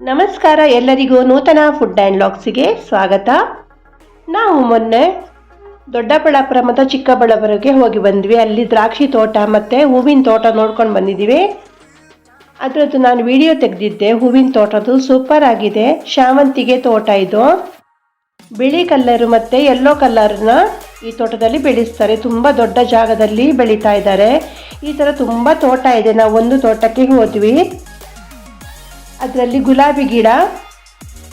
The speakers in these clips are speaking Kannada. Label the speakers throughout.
Speaker 1: ನಮಸ್ಕಾರ ಎಲ್ಲರಿಗೂ ನೂತನ ಫುಡ್ ಆ್ಯಂಡ್ ಲಾಗ್ಸಿಗೆ ಸ್ವಾಗತ. ನಾವು ಮೊನ್ನೆ ದೊಡ್ಡಬಳ್ಳಾಪುರ ಮತ್ತು ಚಿಕ್ಕಬಳ್ಳಾಪುರಕ್ಕೆ ಹೋಗಿ ಬಂದ್ವಿ. ಅಲ್ಲಿ ದ್ರಾಕ್ಷಿ ತೋಟ ಮತ್ತು ಹೂವಿನ ತೋಟ ನೋಡ್ಕೊಂಡು ಬಂದಿದ್ದೀವಿ. ಅದರದ್ದು ನಾನು ವಿಡಿಯೋ ತೆಗೆದಿದ್ದೆ. ಹೂವಿನ ತೋಟದ್ದು ಸೂಪರ್ ಆಗಿದೆ. ಶಾವಂತಿಗೆ ತೋಟ ಇದು. ಬಿಳಿ ಕಲ್ಲರು ಮತ್ತು ಯೆಲ್ಲೋ ಕಲ್ಲರನ್ನ ಈ ತೋಟದಲ್ಲಿ ಬೆಳೆಸ್ತಾರೆ. ತುಂಬ ದೊಡ್ಡ ಜಾಗದಲ್ಲಿ ಬೆಳೀತಾ ಇದ್ದಾರೆ. ಈ ಥರ ತುಂಬ ತೋಟ ಇದೆ. ನಾವು ಒಂದು ತೋಟಕ್ಕೆ ಹೋದ್ವಿ. ಅದರಲ್ಲಿ ಗುಲಾಬಿ ಗಿಡ,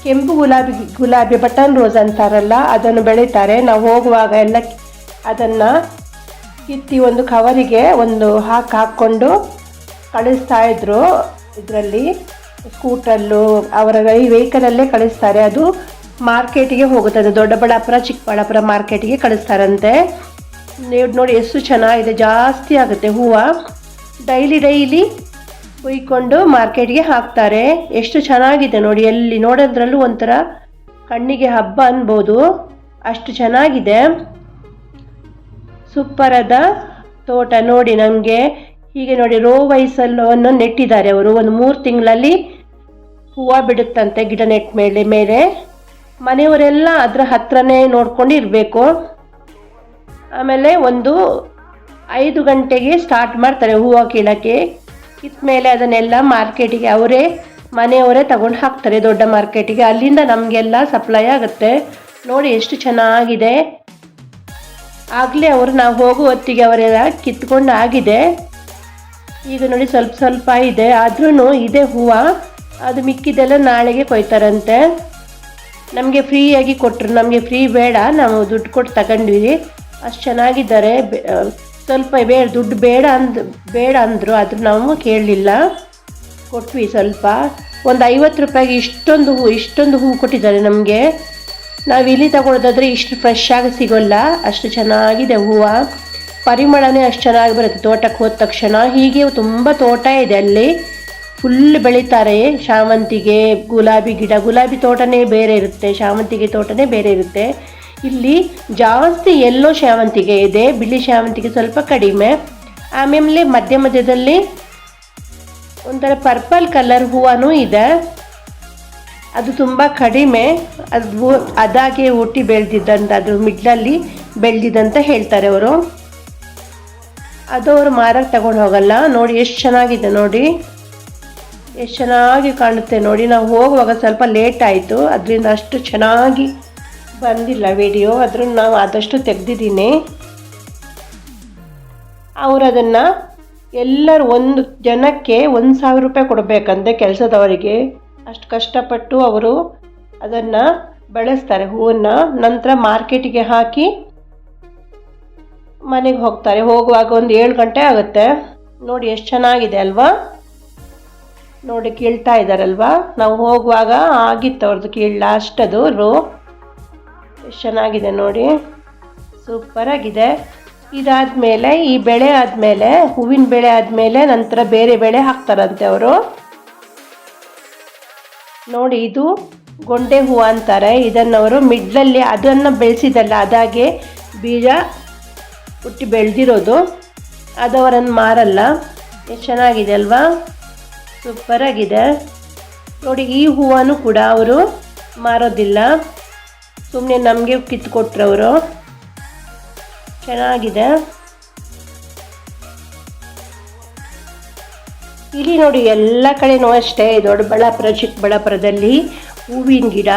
Speaker 1: ಕೆಂಪು ಗುಲಾಬಿ ಗುಲಾಬಿ ಬಟನ್ ರೋಸ್ ಅಂತಾರಲ್ಲ, ಅದನ್ನು ಬೆಳೀತಾರೆ. ನಾವು ಹೋಗುವಾಗ ಎಲ್ಲ ಅದನ್ನು ಕಿತ್ತಿ ಒಂದು ಕವರಿಗೆ ಒಂದು ಹಾಕಿ ಹಾಕ್ಕೊಂಡು ಕಳಿಸ್ತಾ ಇದ್ರು. ಇದರಲ್ಲಿ ಸ್ಕೂಟ್ರಲ್ಲು ಅವರ ವೆಹಿಕಲಲ್ಲೇ ಕಳಿಸ್ತಾರೆ. ಅದು ಮಾರ್ಕೆಟಿಗೆ ಹೋಗುತ್ತದೆ ದೊಡ್ಡಬಳ್ಳಾಪುರ, ಚಿಕ್ಕಬಳ್ಳಾಪುರ ಮಾರ್ಕೆಟಿಗೆ ಕಳಿಸ್ತಾರಂತೆ. ನೀವು ನೋಡಿ ಎಷ್ಟು ಚೆನ್ನಾಗಿದೆ. ಜಾಸ್ತಿ ಆಗುತ್ತೆ. ಹೂವು ಡೈಲಿ ಡೈಲಿ ಕುಯ್ಕೊಂಡು ಮಾರ್ಕೆಟ್ಗೆ ಹಾಕ್ತಾರೆ. ಎಷ್ಟು ಚೆನ್ನಾಗಿದೆ ನೋಡಿ, ಎಲ್ಲಿ ನೋಡೋದ್ರಲ್ಲೂ ಒಂಥರ ಕಣ್ಣಿಗೆ ಹಬ್ಬ ಅನ್ಬೋದು. ಅಷ್ಟು ಚೆನ್ನಾಗಿದೆ. ಸೂಪರಾದ ತೋಟ ನೋಡಿ ನಮಗೆ. ಹೀಗೆ ನೋಡಿ, ರೋ ವಯಸ್ಸಲ್ಲವನ್ನು ನೆಟ್ಟಿದ್ದಾರೆ ಅವರು. ಒಂದು ಮೂರು ತಿಂಗಳಲ್ಲಿ ಹೂವು ಬಿಡುತ್ತಂತೆ ಗಿಡ ನೆಟ್ ಮೇಲೆ ಮೇಲೆ. ಮನೆಯವರೆಲ್ಲ ಅದರ ಹತ್ರನೇ ನೋಡ್ಕೊಂಡು ಇರಬೇಕು. ಆಮೇಲೆ ಒಂದು ಐದು ಗಂಟೆಗೆ ಸ್ಟಾರ್ಟ್ ಮಾಡ್ತಾರೆ ಹೂವು ಕೀಳಕ್ಕೆ. ಮೇಲೆ ಅದನ್ನೆಲ್ಲ ಮಾರ್ಕೆಟಿಗೆ ಅವರೇ, ಮನೆಯವರೇ ತಗೊಂಡು ಹಾಕ್ತಾರೆ ದೊಡ್ಡ ಮಾರ್ಕೆಟಿಗೆ. ಅಲ್ಲಿಂದ ನಮಗೆಲ್ಲ ಸಪ್ಲೈ ಆಗುತ್ತೆ. ನೋಡಿ ಎಷ್ಟು ಚೆನ್ನಾಗಿದೆ. ಆಗಲೇ ಅವರು ನಾವು ಹೋಗೋ ಹೊತ್ತಿಗೆ ಅವರೆಲ್ಲ ಕಿತ್ಕೊಂಡು ಆಗಿದೆ. ಈಗ ನೋಡಿ ಸ್ವಲ್ಪ ಸ್ವಲ್ಪ ಇದೆ. ಆದ್ರೂ ಇದೆ ಹೂವು. ಅದು ಮಿಕ್ಕಿದೆಲ್ಲ ನಾಳೆಗೆ ಕೊಯ್ತಾರಂತೆ. ನಮಗೆ ಫ್ರೀಯಾಗಿ ಕೊಟ್ಟರು ನಮಗೆ ಫ್ರೀ ಬೇಡ. ನಾವು ದುಡ್ಡು ಕೊಟ್ಟು ತಗೊಂಡ್ವಿ. ಅಷ್ಟು ಚೆನ್ನಾಗಿದ್ದಾರೆ. ಸ್ವಲ್ಪ ಬೇಡ, ದುಡ್ಡು ಬೇಡ ಅಂದ್, ಬೇಡ ಅಂದರು, ಆದರೂ ನಾವು ಕೇಳಲಿಲ್ಲ. ಕೊಟ್ವಿ ಸ್ವಲ್ಪ. ಒಂದು ಐವತ್ತು ರೂಪಾಯಿಗೆ ಇಷ್ಟೊಂದು ಹೂ ಇಷ್ಟೊಂದು ಹೂ ಕೊಟ್ಟಿದ್ದಾರೆ ನಮಗೆ. ನಾವು ಇಲ್ಲಿ ತಗೊಳ್ಳೋದಾದ್ರೆ ಇಷ್ಟು ಫ್ರೆಶ್ ಆಗಿ ಸಿಗೋಲ್ಲ. ಅಷ್ಟು ಚೆನ್ನಾಗಿದೆ ಹೂವು. ಪರಿಮಳನೇ ಅಷ್ಟು ಚೆನ್ನಾಗಿ ಬರುತ್ತೆ. ತೋಟಕ್ಕೆ ಹೋದ ತಕ್ಷಣ ಹೀಗೆ ತುಂಬ ತೋಟ ಇದೆ ಅಲ್ಲಿ. ಫುಲ್ ಬೆಳೀತಾರೆ. ಶಾವಂತಿಗೆ ಗುಲಾಬಿ ಗಿಡ, ಗುಲಾಬಿ ತೋಟನೇ ಬೇರೆ ಇರುತ್ತೆ. ಶಾವಂತಿಗೆ ತೋಟನೇ ಬೇರೆ ಇರುತ್ತೆ. ಇಲ್ಲಿ ಜಾಸ್ತಿ ಎಲ್ಲೋ ಶಾವಂತಿಗೆ ಇದೆ, ಬಿಳಿ ಶಾವಂತಿಗೆ ಸ್ವಲ್ಪ ಕಡಿಮೆ. ಆಮೇಲೆ ಮಧ್ಯ ಮಧ್ಯದಲ್ಲಿ ಒಂಥರ ಪರ್ಪಲ್ ಕಲರ್ ಹೂವನೂ ಇದೆ. ಅದು ತುಂಬ ಕಡಿಮೆ, ಅದು ಅದಾಗೆ ಹುಟ್ಟಿ ಬೆಳೆದಿದ್ದಂತ, ಅದು ಮಿಡ್ಲಲ್ಲಿ ಬೆಳೆದಿದ್ದಂತ ಹೇಳ್ತಾರೆ ಅವರು. ಅದು ಅವರು ಮಾರಕ್ಕೆ ತಗೊಂಡು ಹೋಗಲ್ಲ, ನೋಡಿ ಎಷ್ಟು ಚೆನ್ನಾಗಿದೆ ನೋಡಿ. ಎಷ್ಟು ಚೆನ್ನಾಗಿ ಕಾಣುತ್ತೆ ನೋಡಿ, ನಾವು ಹೋಗುವಾಗ ಸ್ವಲ್ಪ ಲೇಟ್ ಆಯಿತು, ಅದರಿಂದ ಅಷ್ಟು ಚೆನ್ನಾಗಿ ಬಂದಿಲ್ಲ ವಿಡಿಯೋ ಆದರೂ ನಾವು ಆದಷ್ಟು ತೆಗೆದಿದ್ದೀನಿ. ಅವರು ಅದನ್ನು ಎಲ್ಲರೂ ಒಂದು ಜನಕ್ಕೆ ಒಂದು ಸಾವಿರ ರೂಪಾಯಿ ಕೊಡಬೇಕಂತೆ ಕೆಲಸದವರಿಗೆ. ಅಷ್ಟು ಕಷ್ಟಪಟ್ಟು ಅವರು ಅದನ್ನು ಬೆಳೆಸ್ತಾರೆ. ಹೂವನ್ನು ನಂತರ ಮಾರ್ಕೆಟಿಗೆ ಹಾಕಿ ಮನೆಗೆ ಹೋಗ್ತಾರೆ. ಹೋಗುವಾಗ ಒಂದು ಏಳು ಗಂಟೆ ಆಗುತ್ತೆ. ನೋಡಿ ಎಷ್ಟು ಚೆನ್ನಾಗಿದೆ ಅಲ್ವಾ? ನೋಡಿ ಕೀಳ್ತಾ ಇದ್ದಾರಲ್ವಾ ನಾವು ಹೋಗುವಾಗ ಆಗಿತ್ತು ಅವ್ರದ್ದು ಕೀಳ್ ಲಾಸ್ಟ್ ಅದು ರೋ ಎಷ್ಟು ಚೆನ್ನಾಗಿದೆ ನೋಡಿ. ಸೂಪರಾಗಿದೆ ಇದಾದಮೇಲೆ ಈ ಬೆಳೆ ಆದಮೇಲೆ, ಹೂವಿನ ಬೆಳೆ ಆದಮೇಲೆ ನಂತರ ಬೇರೆ ಬೆಳೆ ಹಾಕ್ತಾರಂತೆ ಅವರು. ನೋಡಿ, ಇದು ಗೊಂಡೆ ಹೂವು ಅಂತಾರೆ. ಇದನ್ನು ಅವರು ಮಿಡ್ಲಲ್ಲಿ ಅದನ್ನು ಬೆಳೆಸಿದಲ್ಲ ಅದಾಗೆ ಬೀಜ ಹುಟ್ಟಿ ಬೆಳೆದಿರೋದು. ಅದವರನ್ನು ಮಾರಲ್ಲ. ಎಷ್ಟು ಚೆನ್ನಾಗಿದೆ ಅಲ್ವಾ? ಸೂಪರಾಗಿದೆ ನೋಡಿ, ಈ ಹೂವನ್ನು ಕೂಡ ಅವರು ಮಾರೋದಿಲ್ಲ. ಸುಮ್ಮನೆ ನಮಗೆ ಕಿತ್ಕೊಟ್ರು ಅವರು. ಚೆನ್ನಾಗಿದೆ. ಇಲ್ಲಿ ನೋಡಿ ಎಲ್ಲ ಕಡೆನೂ ಅಷ್ಟೇ ದೊಡ್ಡಬಳ್ಳಾಪುರ ಚಿಕ್ಕಬಳ್ಳಾಪುರದಲ್ಲಿ ಹೂವಿನ ಗಿಡ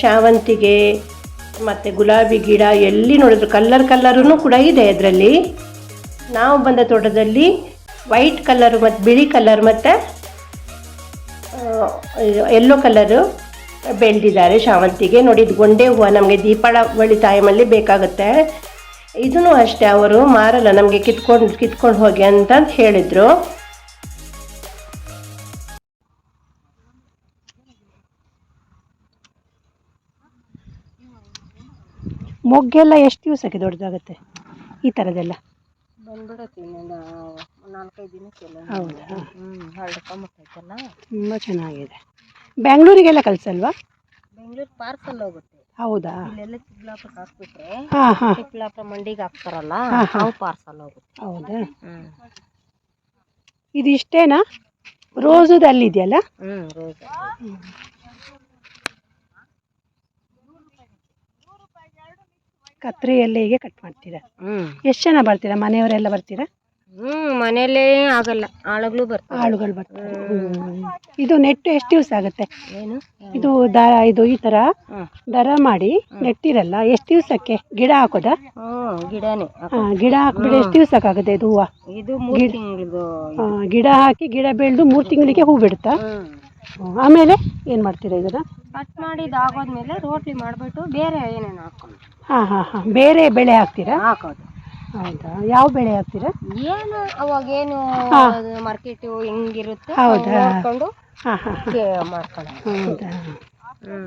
Speaker 1: ಶಾವಂತಿಗೆ, ಮತ್ತು ಗುಲಾಬಿ ಗಿಡ ಎಲ್ಲಿ ನೋಡಿದ್ರು ಕಲ್ಲರ್ ಕಲ್ಲರೂ ಕೂಡ ಇದೆ ಅದರಲ್ಲಿ. ನಾವು ಬಂದ ತೋಟದಲ್ಲಿ ವೈಟ್ ಕಲ್ಲರು ಮತ್ತು ಬಿಳಿ ಕಲರ್ ಮತ್ತು ಎಲ್ಲೋ ಕಲರು. ಬೆಳೆದಿದ್ದಾರೆ ಶಾವಂತಿಗೆ ನೋಡಿ ಇದು ಗೊಂಡೆ ಹೂವು ನಮಗೆ ದೀಪಾವಳಿ ಟೈಮಲ್ಲಿ ಬೇಕಾಗುತ್ತೆ. ಇದೂ ಅಷ್ಟೇ ಅವರು ಮಾರಲ್ಲ ನಮಗೆ ಕಿತ್ಕೊಂಡು ಕಿತ್ಕೊಂಡು ಹೋಗಿ ಅಂತ ಹೇಳಿದರು. ಮೊಗ್ಗೆಲ್ಲ ಎಷ್ಟು ದಿವಸಕ್ಕೆ ದೊಡ್ಡದಾಗುತ್ತೆ? ಈ ಥರದ್ದೆಲ್ಲ ಹೌದಾ? ತುಂಬ ಚೆನ್ನಾಗಿದೆ. ಬ್ಯಾಂಗ್ಳೂರಿಗೆಲ್ಲ ಕಳಿಸಲ್ವಾ?
Speaker 2: ಬೆಂಗಳೂರು ಪಾರ್ಸಲ್ ಹೋಗುತ್ತೆ.
Speaker 1: ಹೌದಾ?
Speaker 2: ಇಲ್ಲೆಲ್ಲ ಚಿಕ್ಕಬಳ್ಳಾಪುರಕ್ಕೆ ಹಾಕ್ಬಿಟ್ರೆ
Speaker 1: ಹಾಂ ಹಾಂ.
Speaker 2: ಚಿಕ್ಕಬಳ್ಳಾಪುರ ಮಂಡಿಗೆ ಹಾಕ್ತಾರಲ್ಲ. ಅವು ಪಾರ್ಸಲ್ ಹೋಗುತ್ತೆ.
Speaker 1: ಹೌದಾ? ಇದು ಇಷ್ಟೇನಾ?
Speaker 3: ರೋಸುದು ಅಲ್ಲಿದೆಯಲ್ಲ
Speaker 2: ಹ್ಞೂ ರೋಸ್.
Speaker 3: ಕತ್ರಿಯಲ್ಲಿ ಹೀಗೆ ಕಟ್ ಮಾಡ್ತೀರಾ?
Speaker 2: ಹ್ಞೂ
Speaker 3: ಎಷ್ಟು ಜನ ಬರ್ತೀರಾ? ಮನೆಯವರೆಲ್ಲ ಬರ್ತೀರಾ?
Speaker 2: ಹ್ಞೂ ಮನೆಯಲ್ಲೇ ಆಗಲ್ಲ. ಆಳುಗಳು ಬರ್ತವೆ
Speaker 3: ಆಳುಗಳು ಬರ್ತವೆ ಹ್ಮ್. ಇದು ನೆಟ್ಟು ಎಷ್ಟು ದಿವಸ ಆಗುತ್ತೆ?
Speaker 2: ಏನು?
Speaker 3: ಇದು ದಾರ ಇದು ಈ ಥರ
Speaker 2: ಹ್ಞೂ
Speaker 3: ದರ ಮಾಡಿ ನೆಟ್ಟಿರಲ್ಲ ಎಷ್ಟು ದಿವಸಕ್ಕೆ? ಗಿಡ ಹಾಕೋದಾ?
Speaker 2: ಗಿಡನೇ
Speaker 3: ಹಾ, ಗಿಡ ಹಾಕ್ಬಿಟ್ಟು ಎಷ್ಟು ದಿವಸಕ್ಕಾಗುತ್ತೆ ಇದು ಹೂವು?
Speaker 2: ಇದು ಮೂರು ತಿಂಗಳದು.
Speaker 3: ಆ, ಗಿಡ ಹಾಕಿ ಗಿಡ ಬೆಳೆದು ಮೂರು ತಿಂಗಳಿಗೆ ಹೂ ಬಿಡುತ್ತಾ? ಹ್ಮ್. ಆಮೇಲೆ ಏನು ಮಾಡ್ತೀರಾ ಇದನ್ನ?
Speaker 2: ಕಟ್ ಮಾಡಿ ಆಗೋದ್ಮೇಲೆ ರೋಟ್ಲಿ ಮಾಡಿಬಿಟ್ಟು ಬೇರೆ ಏನೇನು ಹಾಕೊಂಡು
Speaker 3: ಹಾಂ ಹಾಂ ಹಾಂ. ಬೇರೆ ಬೆಳೆ ಹಾಕ್ತೀರಾ?
Speaker 2: ಹಾಕೋದು.
Speaker 3: ಹೌದಾ? ಯಾವ ಬೆಳೆ ಹಾಕ್ತೀರಾ?
Speaker 2: ಏನು ಅವಾಗೇನು ಮಾರ್ಕೆಟ್ ಹೆಂಗಿರುತ್ತೆ
Speaker 3: ಹೌದಾ?
Speaker 2: ನೋಡ್ಕೊಂಡು
Speaker 3: ಹಾಂ ಹಾಂ
Speaker 2: ಮಾಡ್ಕೊಳ್ಳೋದು.
Speaker 3: ಹೌದಾ?
Speaker 2: ಹ್ಞೂ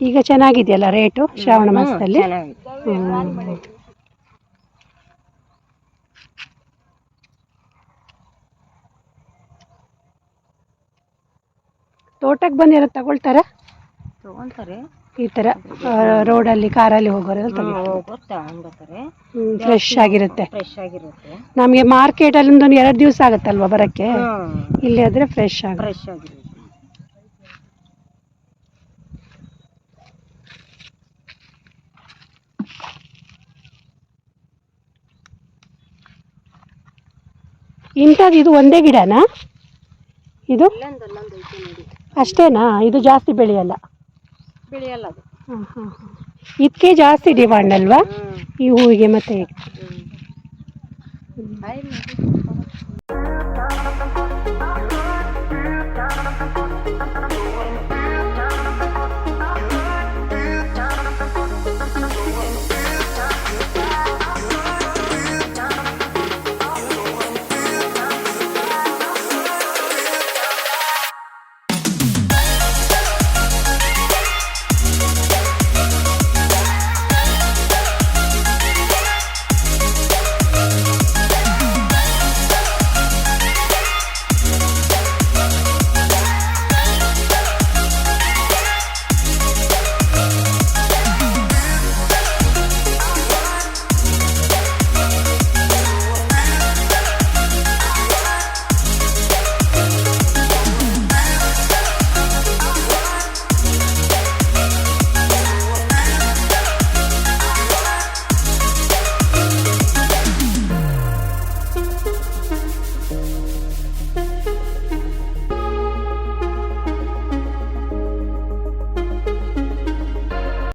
Speaker 3: ಈಗ ಚೆನ್ನಾಗಿದೆಯಲ್ಲ ರೇಟು ಶ್ರಾವಣ ಮಾಸದಲ್ಲಿ?
Speaker 2: ಚೆನ್ನಾಗಿದೆ
Speaker 3: ಹ್ಮ್. ತೋಟಕ್ಕೆ ಬಂದಿರೋ ತಗೊಳ್ತಾರೆ?
Speaker 2: ತಗೊಂತಾರೆ
Speaker 3: ಈ ತರ ರೋಡಲ್ಲಿ ಕಾರಲ್ಲಿ ಹೋಗೋರೆಲ್ಲ
Speaker 2: ಅಲ್ಲಿ
Speaker 3: ಫ್ರೆಶ್ ಆಗಿರುತ್ತೆ.
Speaker 2: ಫ್ರೆಶ್ ಆಗಿರುತ್ತೆ.
Speaker 3: ನಮಗೆ ಮಾರ್ಕೆಟಲ್ಲಿ ಒಂದು ಎರಡು ದಿವಸ ಆಗುತ್ತಲ್ವಾ ಬರಕ್ಕೆ? ಇಲ್ಲಿ ಆದ್ರೆ ಫ್ರೆಶ್ ಆಗುತ್ತೆ.
Speaker 2: ಫ್ರೆಶ್ ಆಗಿರುತ್ತೆ.
Speaker 3: ಇಂಥದ್ದು ಇದು ಒಂದೇ ಗಿಡನಾ? ಇದು? ಅಷ್ಟೇನಾ? ಇದು ಜಾಸ್ತಿ ಬೆಳೆಯಲ್ಲ.
Speaker 2: ಬೆಳೆಯಲ್ಲ ಅದು
Speaker 3: ಇದಕ್ಕೆ ಜಾಸ್ತಿ ಡಿಮಾಂಡ್ ಅಲ್ವಾ? ಈ ಹೂವಿಗೆ ಮತ್ತೆ